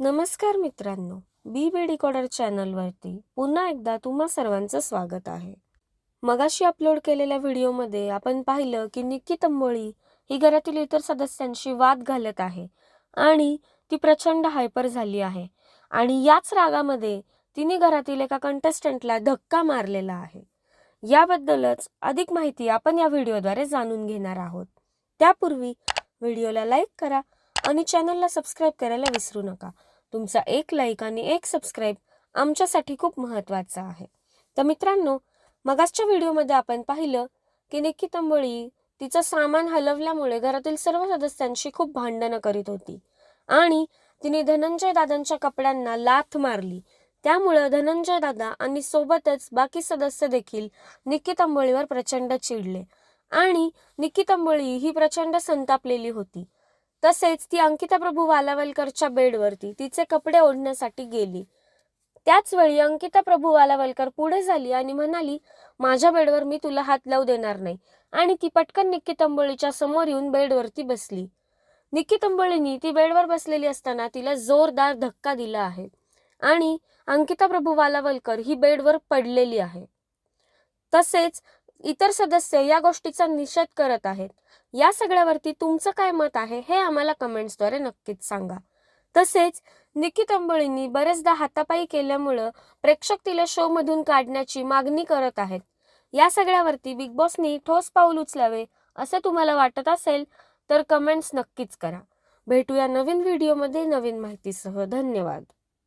नमस्कार मित्रांनो बी बी डिकॉडर चॅनलवरती पुन्हा एकदा तुम्हा सर्वांचं स्वागत आहे. मगाशी अपलोड केलेल्या व्हिडिओमध्ये आपण पाहिलं की निक्की तंबोळी ही घरातील इतर सदस्यांशी वाद घालत आहे आणि ती प्रचंड हायपर झाली आहे आणि याच रागामध्ये तिने घरातील एका कंटेस्टंटला धक्का मारलेला आहे. याबद्दलच अधिक माहिती आपण या व्हिडिओद्वारे जाणून घेणार आहोत. त्यापूर्वी व्हिडिओला लाईक करा आणि चॅनलला सबस्क्राईब करायला विसरू नका. तुमचा एक लाईक आणि एक सबस्क्राईब आमच्यासाठी खूप महत्त्वाचा आहे. तर मित्रांनो मगासच्या व्हिडिओमध्ये आपण पाहिलं की निक्की तंबोळी तिचं सामान हलवल्यामुळे घरातील सर्व सदस्यांशी खूप भांडणं करीत होती. आणि तिने धनंजय दादांच्या कपड्यांना लाथ मारली. त्यामुळं धनंजय दादा आणि सोबतच बाकी सदस्य देखील निक्की तंबोळीवर प्रचंड चिडले. आणि निक्की तंबोळी ही प्रचंड संतापलेली होती. तसेच ती अंकिता प्रभू वालावलकरच्या बेडवरती तिचे कपडे ओढण्यासाठी गेली. त्याच वेळी अंकिता प्रभू वालावलकर पुढे झाली आणि म्हणाली माझ्या बेडवर मी तुला हात लावू देणार नाही. आणि ती पटकन निक्की तंबोळीच्या समोर येऊन बेडवरती बसली. निक्की तंबोळीनी ती बेडवर बसलेली असताना तिला जोरदार धक्का दिला आहे आणि अंकिता प्रभू वालावलकर ही बेडवर पडलेली आहे. तसेच इतर सदस्य या गोष्टीचा निषेध करत आहेत. या सगळ्यावरती तुमचं काय मत आहे हे आम्हाला कमेंट्सद्वारे नक्कीच सांगा. तसेच निकी अंबळींनी बरेचदा हातापायी केल्यामुळं प्रेक्षक तिला शोमधून काढण्याची मागणी करत आहेत. या सगळ्यावरती बिग बॉसनी ठोस पाऊल उचलावे असं तुम्हाला वाटत असेल तर कमेंट्स नक्कीच करा. भेटूया नवीन व्हिडिओमध्ये नवीन माहितीसह. धन्यवाद.